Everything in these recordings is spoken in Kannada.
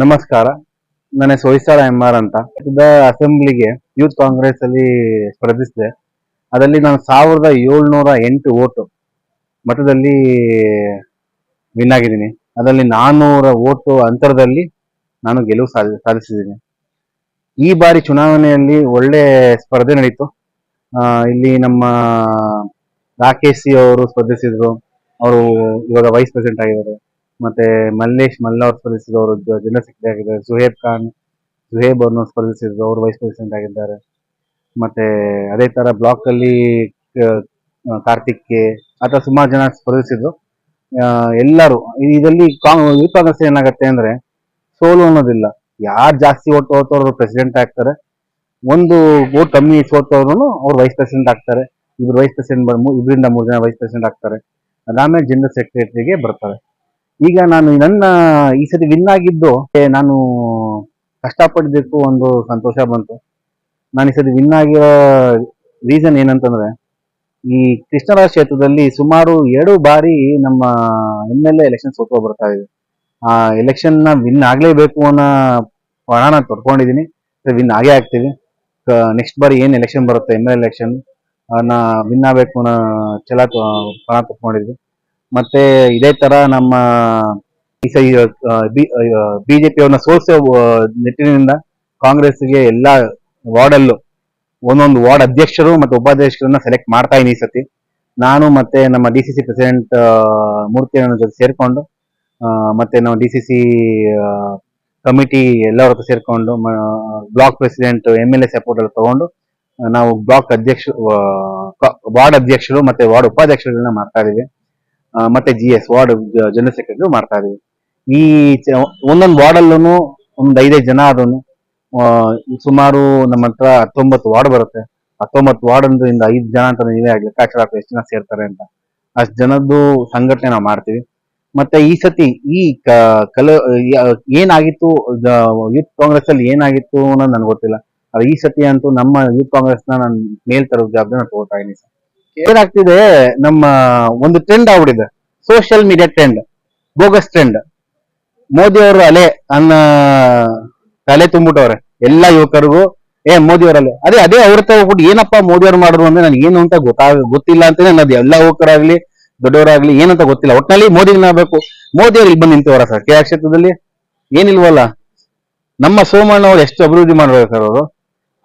ನಮಸ್ಕಾರ. ನನ್ನ ಹೆಸರು ಎಂ ಆರ್ ಅಂತ. ಅಸೆಂಬ್ಲಿಗೆ ಯೂತ್ ಕಾಂಗ್ರೆಸ್ ಅಲ್ಲಿ ಸ್ಪರ್ಧಿಸಿದೆ. ಅದರಲ್ಲಿ ನಾನು ಸಾವಿರದ ಏಳ್ನೂರ ಎಂಟು ಓಟು ಮಠದಲ್ಲಿ ವಿನ್ ಆಗಿದ್ದೀನಿ. ಅದರಲ್ಲಿ ನಾನ್ನೂರ ಓಟು ಅಂತರದಲ್ಲಿ ನಾನು ಗೆಲುವು ಸಾಧಿ, ಸಾಧಿಸಿದ್ದೀನಿ. ಈ ಬಾರಿ ಚುನಾವಣೆಯಲ್ಲಿ ಒಳ್ಳೆ ಸ್ಪರ್ಧೆ ನಡೀತು. ಇಲ್ಲಿ ನಮ್ಮ ರಾಕೇಶ್ ಸಿ ಅವರು ಸ್ಪರ್ಧಿಸಿದ್ರು. ಅವರು ಇವಾಗ ವೈಸ್ ಪ್ರೆಸಿಡೆಂಟ್ ಆಗಿದ್ದಾರೆ. ಮತ್ತೆ ಮಲ್ಲೇಶ್ ಮಲ್ಲ ಅವರು ಸ್ಪರ್ಧಿಸಿದ್ರು ಅವರು ಜನರಲ್ ಸೆಕ್ರೆಟರಿ ಆಗಿದ್ದಾರೆ ಸುಹೇಬ್ ಖಾನ್, ಸುಹೇಬ್ ಅವ್ರನ್ನ ಸ್ಪರ್ಧಿಸಿದ್ರು. ಅವರು ವೈಸ್ ಪ್ರೆಸಿಡೆಂಟ್ ಆಗಿದ್ದಾರೆ. ಮತ್ತೆ ಅದೇ ತರ ಬ್ಲಾಕ್ ಅಲ್ಲಿ ಕಾರ್ತಿಕ್ ಕೆ ಅಥವಾ ಸುಮಾರು ಜನ ಸ್ಪರ್ಧಿಸಿದ್ರು. ಎಲ್ಲರೂ, ಇದರಲ್ಲಿ ಕಾಂಗ್ರೆಸ್ ಏನಾಗುತ್ತೆ ಅಂದ್ರೆ ಸೋಲು ಅನ್ನೋದಿಲ್ಲ. ಯಾರು ಜಾಸ್ತಿ ಓಟ್ ತಗೋತಾರೋ ಪ್ರೆಸಿಡೆಂಟ್ ಆಗ್ತಾರೆ. ಒಂದು ಓಟ್ ಕಮ್ಮಿ ಸೋತವ್ರು ಅವ್ರು ವೈಸ್ ಪ್ರೆಸಿಡೆಂಟ್ ಆಗ್ತಾರೆ. ಇಬ್ರು ವೈಸ್ ಪ್ರೆಸಿಡೆಂಟ್ ಇಬ್ಬರಿಂದ ಮೂರು ಜನ ವೈಸ್ ಪ್ರೆಸಿಡೆಂಟ್ ಆಗ್ತಾರೆ. ಅದಾದ್ಮೇಲೆ ಜನರಲ್ ಸೆಕ್ರೆಟರಿಗೆ ಬರ್ತಾರೆ. ಈಗ ನಾನು ನನ್ನ ಈ ಸತಿ ವಿನ್ ಆಗಿದ್ದು ನಾನು ಕಷ್ಟಪಡಬೇಕು ಒಂದು ಸಂತೋಷ ಬಂತು. ನಾನು ಈ ಸತಿ ವಿನ್ ಆಗಿರೋ ರೀಸನ್ ಏನಂತಂದ್ರೆ, ಈ ಕೃಷ್ಣರಾಜ ಕ್ಷೇತ್ರದಲ್ಲಿ ಸುಮಾರು ಎರಡು ಬಾರಿ ನಮ್ಮ ಎಂ ಎಲ್ ಎಲೆಕ್ಷನ್ ಸೋತ್ಕೊ ಬರ್ತಾ ಇದೆ. ಆ ಎಲೆಕ್ಷನ್ನ ವಿನ್ ಆಗ್ಲೇಬೇಕು ಅನ್ನೋ ಪ್ರಾಣ ತೊಡ್ಕೊಂಡಿದೀನಿ ವಿನ್ ಆಗೇ ಆಗ್ತೀವಿ. ನೆಕ್ಸ್ಟ್ ಬಾರಿ ಏನ್ ಎಲೆಕ್ಷನ್ ಬರುತ್ತೆ ಎಂ ಎಲ್ ಎಲೆಕ್ಷನ್ ವಿನ್ ಆಗ್ಬೇಕು ಅನ್ನೋ ಛಲ ಪಣ ತೊಡ್ಕೊಂಡಿದ್ವಿ ಮತ್ತೆ ಇದೇ ತರ ನಮ್ಮ ಈ ಸರಿ ಬಿಜೆಪಿ ಅವ್ರನ್ನ ಸೋಲ್ಸೋ ನಿಟ್ಟಿನಿಂದ ಕಾಂಗ್ರೆಸ್ಗೆ ಎಲ್ಲಾ ವಾರ್ಡಲ್ಲೂ ಒಂದೊಂದು ವಾರ್ಡ್ ಅಧ್ಯಕ್ಷರು ಮತ್ತು ಉಪಾಧ್ಯಕ್ಷರನ್ನ ಸೆಲೆಕ್ಟ್ ಮಾಡ್ತಾ ಇದೀನಿ ಈ ಸತಿ ನಾನು ಮತ್ತೆ ನಮ್ಮ D C C president Murthy ಜೊತೆ ಸೇರ್ಕೊಂಡು ಮತ್ತೆ ನಾವು ಡಿ ಸಿ ಸಿ ಕಮಿಟಿ ಎಲ್ಲರ ಹತ್ರ ಸೇರ್ಕೊಂಡು block president M L A support ಎಲ್ಲ ತಗೊಂಡು ನಾವು ಬ್ಲಾಕ್ ಅಧ್ಯಕ್ಷ ವಾರ್ಡ್ ಅಧ್ಯಕ್ಷರು ಮತ್ತೆ ವಾರ್ಡ್ ಉಪಾಧ್ಯಕ್ಷರನ್ನ ಮಾಡ್ತಾ ಇದೀವಿ ಮತ್ತೆ G S ward general secretary ಮಾಡ್ತಾ ಇದೀವಿ ಈ ಒಂದೊಂದು ವಾರ್ಡ್ ಅಲ್ಲೂ ಒಂದ್ ಐದೈದು ಜನ ಆದನು ಸುಮಾರು ನಮ್ಮ ಹತ್ರ ಹತ್ತೊಂಬತ್ತು ವಾರ್ಡ್ ಬರುತ್ತೆ. ಹತ್ತೊಂಬತ್ತು ವಾರ್ಡ್ ಅಂದ್ರಿಂದ ಐದು ಜನ ಅಂತ ನೀವೇ ಆಗ್ಲಿ ಲೆಕ್ಕಾಚಾರ ಎಷ್ಟು ಜನ ಸೇರ್ತಾರೆ ಅಂತ. ಅಷ್ಟು ಜನದ್ದು ಸಂಘಟನೆ ನಾವು ಮಾಡ್ತೀವಿ. ಮತ್ತೆ ಈ ಸತಿ ಈ ಕಲ ಏನಾಗಿತ್ತು ಯೂತ್ ಕಾಂಗ್ರೆಸ್ ಅಲ್ಲಿ ಏನಾಗಿತ್ತು ಅನ್ನೋದು ನನ್ಗೆ ಗೊತ್ತಿಲ್ಲ. ಈ ಸತಿ ಅಂತೂ ನಮ್ಮ ಯೂತ್ ಕಾಂಗ್ರೆಸ್ನ ನಾನು ಮೇಲ್ ತರೋ ಜವಾಬ್ದಾರಿ ನಾನು ತಗೋತಾ ಇದೀನಿ ಸರ್. ಏನಾಗ್ತಿದೆ, ನಮ್ಮ ಒಂದು ಟ್ರೆಂಡ್ ಆಗ್ಬಿಟ್ಟಿದೆ. Social media trend bogus trend Modi ಅವರು ಅಲೆ, ಅನ್ನ ತಲೆ ತುಂಬಿಟ್ಟವ್ರೆ ಎಲ್ಲಾ ಯುವಕರಿಗೂ, ಏ, ಮೋದಿ ಅಲೆ. ಅದೇ ಅದೇ ಅವ್ರ ಹೋಗ್ಬಿಟ್ಟು, ಏನಪ್ಪ ಮೋದಿ ಅವ್ರು ಮಾಡಿದ್ರು ಅಂದ್ರೆ ನನಗೆ ಏನು ಅಂತ ಗೊತ್ತಾಗ ಗೊತ್ತಿಲ್ಲ ಅಂತಾನೆ ಅನ್ನೋದು ಎಲ್ಲ ಯುವಕರಾಗ್ಲಿ, ದೊಡ್ಡವರಾಗ್ಲಿ ಏನಂತ ಗೊತ್ತಿಲ್ಲ. ಒಟ್ಟಿನಲ್ಲಿ ಮೋದಿ ಆಗ್ಬೇಕು ಮೋದಿ ಅವ್ರು ಇಲ್ಲಿ ಬಂದು ನಿಂತವರ ಸರ್, ಕೆ ಕ್ಷೇತ್ರದಲ್ಲಿ? ಏನಿಲ್ವಲ್ಲ. ನಮ್ಮ ಸೋಮಣ್ಣ ಅವ್ರು ಎಷ್ಟು ಅಭಿವೃದ್ಧಿ ಮಾಡ್ಬೇಕು ಸರ್ ಅವರು?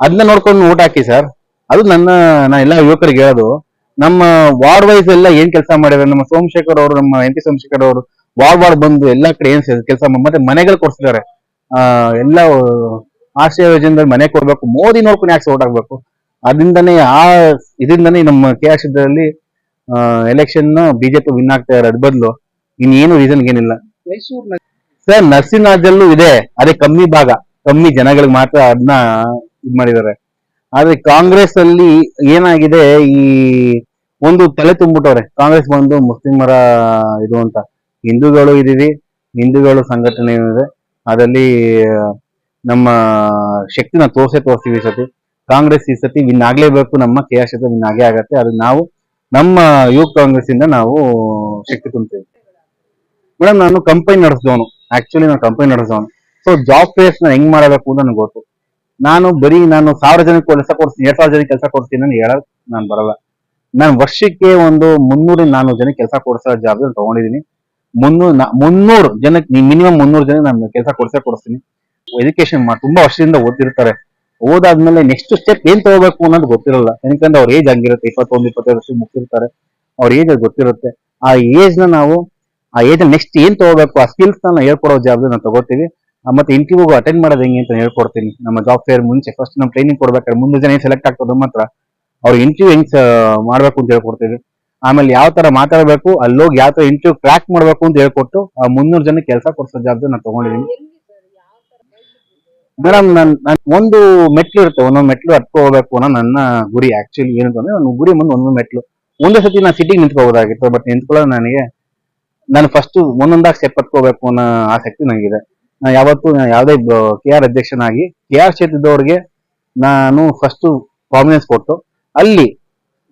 ಅದನ್ನ ನೋಡ್ಕೊಂಡು ಊಟ ಹಾಕಿ ಸರ್. ಅದು ನನ್ನ, ನಾ ಎಲ್ಲ ಯುವಕರಿಗೆ ಹೇಳೋದು. ನಮ್ಮ ವಾರ್ಡ್ ವೈಸ್ ಎಲ್ಲ ಏನ್ ಕೆಲಸ ಮಾಡಿದ್ರೆ? ನಮ್ಮ ಸೋಮಶೇಖರ್ ಅವರು ನಮ್ಮ ಎಂ ಪಿ ಸೋಮಶೇಖರ್ ಅವರು ವಾರ್ಡ್ ವಾರ್ಡ್ ಬಂದು ಎಲ್ಲಾ ಕಡೆ ಏನ್ ಕೆಲಸ ಮತ್ತೆ ಮನೆಗಳು ಕೊಡ್ಸಿದ್ದಾರೆ. ಆ ಎಲ್ಲ ಆಶ್ರಯ ಯೋಜನೆದಲ್ಲಿ ಮನೆ ಕೊಡ್ಬೇಕು. ಮೋದಿ ನೋಡ್ಕೊಂಡು ಯಾಕೆ ಓಟ್ ಆಗ್ಬೇಕು? ಅದರಿಂದನೇ ಆ ಇದರಿಂದನೇ ನಮ್ಮ ಕೆ ಆರ್ ಕ್ಷೇತ್ರದಲ್ಲಿ ಎಲೆಕ್ಷನ್ ಬಿಜೆಪಿ ವಿನ್ ಆಗ್ತಾ ಇದಾರೆ ಅದ್ ಬದಲು. ಇನ್ನೇನು ರೀಸನ್ ಏನಿಲ್ಲ. ಸರ್ ನರಸಿಂಹರಾಜಲ್ಲೂ ಇದೆ. ಅದೇ ಕಮ್ಮಿ ಭಾಗ. ಕಮ್ಮಿ ಜನಗಳಿಗೆ ಮಾತ್ರ ಅದನ್ನ ಇದ್ ಮಾಡಿದ್ದಾರೆ. ಆದ್ರೆ ಕಾಂಗ್ರೆಸ್ ಅಲ್ಲಿ ಏನಾಗಿದೆ, ಈ ಒಂದು ತಲೆ ತುಂಬಿಟ್ಟವ್ರೆ. ಕಾಂಗ್ರೆಸ್ ಬಂದು ಮುಸ್ಲಿಮರ ಇದು ಅಂತ. ಹಿಂದೂಗಳು ಇದೀವಿ ಹಿಂದೂಗಳು ಸಂಘಟನೆ ಏನಿದೆ ಅದರಲ್ಲಿ, ನಮ್ಮ ಶಕ್ತಿನ ತೋರ್ಸೆ ತೋರಿಸ್ತೀವಿ ಈ ಸತಿ ಕಾಂಗ್ರೆಸ್ ಈ ಸತಿ ವಿನ್ ಆಗ್ಲೇಬೇಕು, ನಮ್ಮ ಕೆ ಆರ್ ಕ್ಷೇತ್ರ ವಿನ್ ಆಗೇ ಆಗತ್ತೆ. ಅದು ನಾವು, ನಮ್ಮ ಯೂತ್ ಕಾಂಗ್ರೆಸ್ ಇಂದ ನಾವು ಶಕ್ತಿ ತುಂಬ್ತೀವಿ. ಮೇಡಮ್, ನಾನು ಕಂಪನಿ ನಡೆಸಿದವನು. ಆಕ್ಚುಲಿ ನಾನು ಕಂಪನಿ ನಡೆಸಿದವನು. ಸೊ ಜಾಬ್ ಪ್ಲೇಸ್ನ ಹೆಂಗ್ ಮಾಡಬೇಕು ಅಂತ ನನಗೆ ಗೊತ್ತು. ನಾನು ಬರೀ ನಾನು ಸಾವಿರ ಜನಕ್ಕೆ ಕೆಲಸ ಕೊಡ್ತೀನಿ, ಎರಡ್ ಸಾವಿರ ಜನಕ್ಕೆ ಕೆಲಸ ಕೊಡ್ತೀನಿ ನಾನು ಹೇಳಕ್ ನಾನು ಬರಲ್ಲ. ನಾನು ವರ್ಷಕ್ಕೆ ಒಂದು ಮುನ್ನೂರು ನಾನ್ನೂರು ಜನಕ್ಕೆ ಕೆಲಸ ಕೊಡಿಸೋ ಜಾಬ್ ತಗೊಂಡಿದ್ದೀನಿ ಮುನ್ನೂರ್ ಮುನ್ನೂರು ಜನಕ್ಕೆ ಮಿನಿಮಮ್ ಮುನ್ನೂರು ಜನ ನಾನು ಕೆಲಸ ಕೊಡ್ಸೇ ಕೊಡಿಸ್ತೀನಿ. ಎಜುಕೇಶನ್ ತುಂಬಾ ವರ್ಷದಿಂದ ಓದ್ತಿರ್ತಾರೆ. ಓದಾದ್ಮೇಲೆ ನೆಕ್ಸ್ಟ್ ಸ್ಟೆಪ್ ಏನ್ ತಗೋಬೇಕು ಅನ್ನೋದು ಗೊತ್ತಿರಲ್ಲ. ಯಾಕಂದ್ರೆ ಅವ್ರ ಏಜ್ ಹಂಗಿರುತ್ತೆ, ಇಪ್ಪತ್ತೊಂದು, ಇಪ್ಪತ್ತೈದು ವರ್ಷ ಮುಗ್ತಿರ್ತಾರೆ ಅವ್ರ ಏಜ್ ಗೊತ್ತಿರುತ್ತೆ. ಆ ಏಜ್ನ ನಾವು, ಆ ಏಜ್ ನೆಕ್ಸ್ಟ್ ಏನ್ ತಗೋಬೇಕು, ಆ ಸ್ಕಿಲ್ಸ್ನ ಹೇಳ್ಕೊಡೋ ಜಾಬ್ ನಾವು ತಗೋತೀವಿ. ಮತ್ತೆ ಇಂಟರ್ವ್ಯೂ ಅಟೆಂಡ್ ಮಾಡೋದು ಹೆಂಗೆ ಅಂತ ಹೇಳ್ಕೊಡ್ತೀನಿ. ನಮ್ಮ ಜಾಬ್ ಫೇರ್ ಮುಂಚೆ ಫಸ್ಟ್ ನಮ್ಮ ಟ್ರೈನಿಂಗ್ ಕೊಡ್ಬೇಕಾದ್ರೆ ಮುಂದೆ ಜನ ಸೆಲೆಕ್ಟ್ ಆಗ್ತದೆ ಮಾತ್ರ. ಅವ್ರು ಇಂಟರ್ವ್ಯೂ ಹೆಂಗ್ ಮಾಡ್ಬೇಕು ಅಂತ ಹೇಳ್ಕೊಡ್ತೀವಿ ಆಮೇಲೆ ಯಾವ ತರ ಮಾತಾಡಬೇಕು, ಅಲ್ಲೋಗಿ ಯಾವ ತರ ಇಂಟರ್ವ್ಯೂ ಕ್ರ್ಯಾಕ್ ಮಾಡ್ಬೇಕು ಅಂತ ಹೇಳ್ಕೊಟ್ಟು ಆ ಮುನ್ನೂರು ಜನ ಕೆಲಸ ಕೊಡ್ಸೋ ಜಾಬ್ ನಾನು ತಗೊಂಡಿದ್ದೀನಿ. ಮೇಡಮ್ ನನ್ ನನ್ ಒಂದು ಮೆಟ್ಲು ಇರುತ್ತೆ, ಒಂದೊಂದು ಮೆಟ್ಲು ಹತ್ಕೊ ಹೋಗ್ಬೇಕು ಅನ್ನೋ ನನ್ನ ಗುರಿ ಆಕ್ಚುಲಿ ಏನಂತಂದ್ರೆ ನನ್ನ ಗುರಿ ಮುಂದೆ ಒಂದೊಂದು ಮೆಟ್ಲು. ಒಂದೇ ಸತಿ ನಾನು ಸಿಟಿಗೆ ನಿಂತ್ಕೋಬೋದಾಗಿತ್ತು ಬಟ್ ನಿಂತ್ಕೊಳ್ಳೋದು ನನಗೆ, ನಾನು ಫಸ್ಟ್ ಒಂದೊಂದಾಗಿ ಸ್ಟೆಪ್ ಹತ್ಕೋಬೇಕು ಅನ್ನೋ ಆಸಕ್ತಿ ನನಗಿದೆ ನಾನು ಯಾವತ್ತು ಯಾವುದೇ ಕೆ ಆರ್ ಅಧ್ಯಕ್ಷನಾಗಿ ಕೆ ಆರ್ ಕ್ಷೇತ್ರದವ್ರಿಗೆ ನಾನು ಫಸ್ಟ್ ಪ್ರಾಮಿನೆನ್ಸ್ ಕೊಟ್ಟು ಅಲ್ಲಿ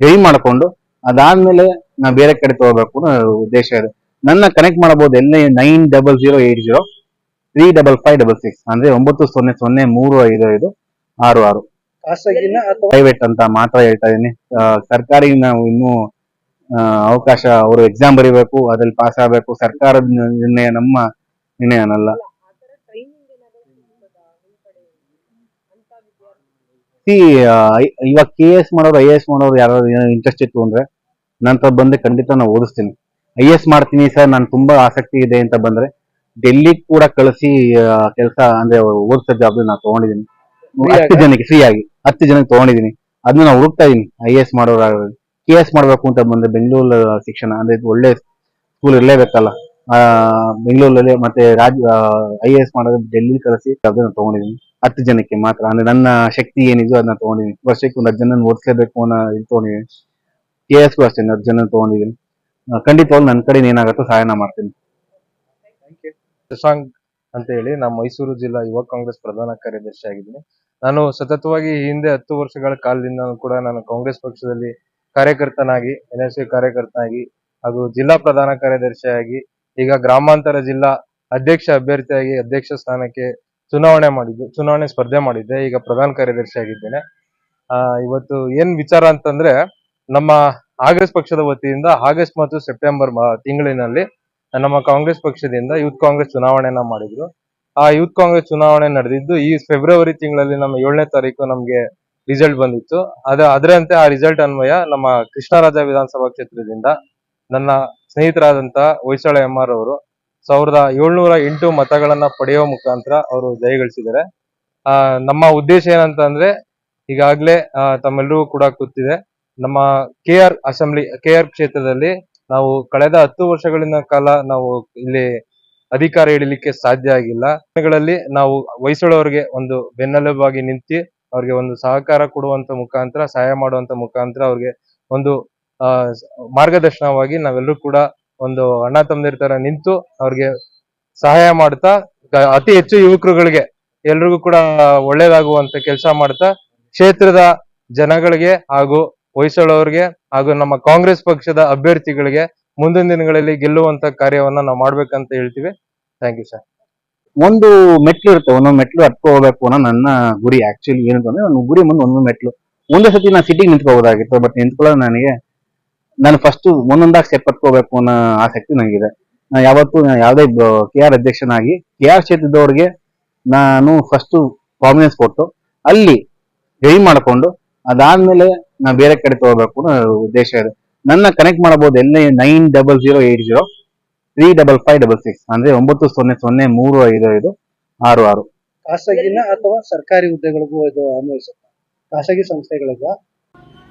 ರೆಡಿ ಮಾಡ್ಕೊಂಡು ಅದಾದ್ಮೇಲೆ ನಾ ಬೇರೆ ಕಡೆ ತಗೋಬೇಕು ಅನ್ನೋ ಉದ್ದೇಶ ಇದೆ. ನನ್ನ ಕನೆಕ್ಟ್ ಮಾಡಬಹುದು ಎಲ್ಲ nine double zero eight zero three double five double six ಅಂದ್ರೆ ಒಂಬತ್ತು ಸೊನ್ನೆ ಸೊನ್ನೆ ಮೂರು ಐದು ಐದು ಆರು ಆರು. ಪ್ರೈವೇಟ್ ಅಂತ ಮಾತ್ರ ಹೇಳ್ತಾ ಇದ್ದೀನಿ. ಸರ್ಕಾರಿ ನಾವು ಇನ್ನೂ ಅವಕಾಶ ಅವರು ಎಕ್ಸಾಮ್ ಬರೀಬೇಕು ಅದ್ರಲ್ಲಿ ಪಾಸ್ ಆಗಬೇಕು. ಸರ್ಕಾರದ ನಿರ್ಣಯ ನಮ್ಮ ನಿರ್ಣಯನಲ್ಲ. ಅನ್ನಲ್ಲ ಸಿ ಇವಾಗ ಕೆ ಎಸ್ ಮಾಡೋರು ಐ ಎಸ್ ಮಾಡೋರು ಯಾರು ಇಂಟ್ರೆಸ್ಟ್ ಇತ್ತು ಅಂದ್ರೆ ನಂತರ ಬಂದ್ರೆ ಖಂಡಿತ ನಾನು ಓದಿಸ್ತೀನಿ. ಐ ಎಸ್ ಮಾಡ್ತೀನಿ ಸರ್ ನಾನು ತುಂಬಾ ಆಸಕ್ತಿ ಇದೆ ಅಂತ ಬಂದ್ರೆ ಡೆಲ್ಲಿ ಕೂಡ ಕಳಿಸಿ ಕೆಲಸ ಅಂದ್ರೆ ಓದಿಸೋ ಜಾಬ್ ನಾನು ತಗೊಂಡಿದ್ದೀನಿ. ಹತ್ತು ಜನಕ್ಕೆ ಫ್ರೀ ಆಗಿ ಹತ್ತು ಜನಕ್ಕೆ ತಗೊಂಡಿದ್ದೀನಿ. ಅದನ್ನ ನಾವು ಹುಡುಕ್ತಾ ಇದೀನಿ. ಐ ಎಸ್ ಮಾಡೋರು ಕೆ ಎಸ್ ಮಾಡ್ಬೇಕು ಅಂತ ಬಂದ್ರೆ ಬೆಂಗಳೂರು ಶಿಕ್ಷಣ ಅಂದ್ರೆ ಇದು ಒಳ್ಳೆ ಸ್ಕೂಲ್ ಇರಲೇಬೇಕಲ್ಲ. ಆ, ಬೆಂಗಳೂರಲ್ಲಿ ಮತ್ತೆ ರಾಜ್ಯ ಐ ಎಸ್ ಮಾಡೋದು ಡೆಲ್ಲಿ ಕಳಿಸಿ ನಾನು ತಗೊಂಡಿದ್ದೀನಿ. ಹತ್ತು ಜನಕ್ಕೆ ಮಾತ್ರ. ಅಂದ್ರೆ ನನ್ನ ಶಕ್ತಿ ಏನಿದೆಯೋ ಅದನ್ನ ತಗೊಂಡಿದ್ದೀನಿ ವರ್ಷಕ್ಕೆ ಒಂದು ಹತ್ತು ಜನ ಓದಿಸ್ಲೇಬೇಕು ಅನ್ನೋ ಇದು ತಗೊಂಡಿದ್ದೀನಿ ಕೆ ಎಸ್ಗೂ ಅಷ್ಟೇ ಹತ್ತು ಜನ ತಗೊಂಡಿದ್ದೀನಿ ಖಂಡಿತವಾಗ್ಲೂ ನನ್ನ ಕಡೆ ಏನಾಗುತ್ತೋ ಸಹಾಯನ ಮಾಡ್ತೀನಿ. ಶಶಾಂಕ್ ಅಂತ ಹೇಳಿ ನಾನು ಮೈಸೂರು ಜಿಲ್ಲಾ ಯುವ ಕಾಂಗ್ರೆಸ್ ಪ್ರಧಾನ ಕಾರ್ಯದರ್ಶಿ ಆಗಿದ್ದೀನಿ. ನಾನು ಸತತವಾಗಿ ಹಿಂದೆ ಹತ್ತು ವರ್ಷಗಳ ಕಾಲದಿಂದ ಕೂಡ ನಾನು ಕಾಂಗ್ರೆಸ್ ಪಕ್ಷದಲ್ಲಿ ಕಾರ್ಯಕರ್ತನಾಗಿ, ಎನ್ ಎಸ್ ಕಾರ್ಯಕರ್ತನಾಗಿ ಹಾಗೂ ಜಿಲ್ಲಾ ಪ್ರಧಾನ ಕಾರ್ಯದರ್ಶಿಯಾಗಿ, ಈಗ ಗ್ರಾಮಾಂತರ ಜಿಲ್ಲಾ ಅಧ್ಯಕ್ಷ ಅಭ್ಯರ್ಥಿಯಾಗಿ ಅಧ್ಯಕ್ಷ ಸ್ಥಾನಕ್ಕೆ ಚುನಾವಣೆ ಮಾಡಿದ್ದು, ಚುನಾವಣೆ ಸ್ಪರ್ಧೆ ಮಾಡಿದ್ದೆ, ಈಗ ಪ್ರಧಾನ ಕಾರ್ಯದರ್ಶಿ ಆಗಿದ್ದೇನೆ. ಆ, ಇವತ್ತು ಏನ್ ವಿಚಾರ ಅಂತಂದ್ರೆ, ನಮ್ಮ ಆಗಸ್ಟ್ ಪಕ್ಷದ ವತಿಯಿಂದ ಆಗಸ್ಟ್ ಮತ್ತು ಸೆಪ್ಟೆಂಬರ್ ತಿಂಗಳಿನಲ್ಲಿ ನಮ್ಮ ಕಾಂಗ್ರೆಸ್ ಪಕ್ಷದಿಂದ ಯೂತ್ ಕಾಂಗ್ರೆಸ್ ಚುನಾವಣೆಯನ್ನ ಮಾಡಿದ್ರು. ಆ ಯೂತ್ ಕಾಂಗ್ರೆಸ್ ಚುನಾವಣೆ ನಡೆದಿದ್ದು, ಈ ಫೆಬ್ರವರಿ ತಿಂಗಳಲ್ಲಿ ನಮ್ಮ ಏಳನೇ ತಾರೀಕು ನಮ್ಗೆ ರಿಸಲ್ಟ್ ಬಂದಿತ್ತು. ಅದ, ಅದರಂತೆ ಆ ರಿಸಲ್ಟ್ ಅನ್ವಯ ನಮ್ಮ ಕೃಷ್ಣರಾಜ ವಿಧಾನಸಭಾ ಕ್ಷೇತ್ರದಿಂದ ನನ್ನ ಸ್ನೇಹಿತರಾದಂತ ಹೊಯ್ಸಳ ಎಂ ಅವರು ಸಾವಿರದ ಏಳ್ನೂರ ಎಂಟು ಮತಗಳನ್ನ ಪಡೆಯುವ ಮುಖಾಂತರ ಅವರು ಜಯಗಳಿಸಿದ್ದಾರೆ. ಆ ನಮ್ಮ ಉದ್ದೇಶ ಏನಂತ ಅಂದ್ರೆ ಈಗಾಗ್ಲೇ ಆ, ತಮ್ಮೆಲ್ಲರಿಗೂ ಕೂಡ ಗೊತ್ತಿದೆ. ನಮ್ಮ K R assembly K R ಕ್ಷೇತ್ರದಲ್ಲಿ ನಾವು ಕಳೆದ ಹತ್ತು ವರ್ಷಗಳಿಂದ ಕಾಲ ನಾವು ಇಲ್ಲಿ ಅಧಿಕಾರ ಹಿಡಿಲಿಕ್ಕೆ ಸಾಧ್ಯ ಆಗಿಲ್ಲ. ನಾವು ವಯಸ್ಸುಳವರಿಗೆ ಒಂದು ಬೆನ್ನೆಲುಬಾಗಿ ನಿಂತು ಅವ್ರಿಗೆ ಒಂದು ಸಹಕಾರ ಕೊಡುವಂತ ಮುಖಾಂತರ ಸಹಾಯ ಮಾಡುವಂತ ಮುಖಾಂತರ ಅವ್ರಿಗೆ ಒಂದು ಮಾರ್ಗದರ್ಶನವಾಗಿ ನಾವೆಲ್ಲರೂ ಕೂಡ ಒಂದು ಅಣ್ಣ ತಮ್ಮದಿರ್ ನಿಂತು ಅವ್ರಿಗೆ ಸಹಾಯ ಮಾಡ್ತಾ ಅತಿ ಹೆಚ್ಚು ಯುವಕರುಗಳಿಗೆ ಎಲ್ರಿಗೂ ಕೂಡ ಒಳ್ಳೇದಾಗುವಂತ ಕೆಲಸ ಮಾಡ್ತಾ, ಕ್ಷೇತ್ರದ ಜನಗಳಿಗೆ ಹಾಗೂ ಹೊಯ್ಸಳವ್ರಿಗೆ ಹಾಗೂ ನಮ್ಮ ಕಾಂಗ್ರೆಸ್ ಪಕ್ಷದ ಅಭ್ಯರ್ಥಿಗಳಿಗೆ ಮುಂದಿನ ದಿನಗಳಲ್ಲಿ ಗೆಲ್ಲುವಂತ ಕಾರ್ಯವನ್ನ ನಾವು ಮಾಡ್ಬೇಕಂತ ಹೇಳ್ತೀವಿ. ಥ್ಯಾಂಕ್ ಯು ಸರ್ ಒಂದು ಮೆಟ್ಲು ಇರುತ್ತೆ ಒಂದೊಂದು ಮೆಟ್ಲು ಹತ್ಕೊ ಹೋಗ್ಬೇಕು ಅನ್ನೋ ನನ್ನ ಗುರಿ ಆಕ್ಚುಲಿ ಏನಂತಂದ್ರೆ ನನ್ನ ಗುರಿ ಮುಂದೆ ಒಂದೊಂದು ಮೆಟ್ಲು. ಒಂದೇ ಸತಿ ನಾನು ಸಿಟಿಗೆ ನಿಂತ್ಕೋಬಹುದಾಗಿತ್ತು ಬಟ್ ನಿಂತ್ಕೊಳ್ಳೋದು ನನಗೆ ನಾನು ಫಸ್ಟ್ ಒಂದೊಂದಾಗಿ ಸ್ಟೆಪ್ ಕಟ್ಕೋಬೇಕು ಅನ್ನೋ ಆಸಕ್ತಿ ನನಗಿದೆ ನಾ ಯಾವತ್ತು ಯಾವುದೇ ಕೆ ಆರ್ ಅಧ್ಯಕ್ಷನಾಗಿ ಕೆ ಆರ್ ಕ್ಷೇತ್ರದವ್ರಿಗೆ ನಾನು ಫಸ್ಟ್ ಪ್ರಾಮಿನೆನ್ಸ್ ಕೊಟ್ಟು, ಅಲ್ಲಿ ಜೈ ಮಾಡಿಕೊಂಡು, ಅದಾದ್ಮೇಲೆ ನಾ ಬೇರೆ ಕಡೆ ತಗೋಬೇಕು ಅನ್ನೋ ಉದ್ದೇಶ ಇದೆ. ನನ್ನ ಕನೆಕ್ಟ್ ಮಾಡಬಹುದು ಎಲ್ಲ? Nine double zero eight zero three double five double six ಅಂದ್ರೆ ಒಂಬತ್ತು ಸೊನ್ನೆ ಸೊನ್ನೆ ಮೂರು ಐದು ಐದು ಆರು ಆರು. ಖಾಸಗಿನ ಅಥವಾ ಸರ್ಕಾರಿ ಹುದ್ದೆಗಳಿಗೂ ಇದು ಅನ್ವಯಿಸುತ್ತೆ? ಖಾಸಗಿ ಸಂಸ್ಥೆಗಳಿಗೂ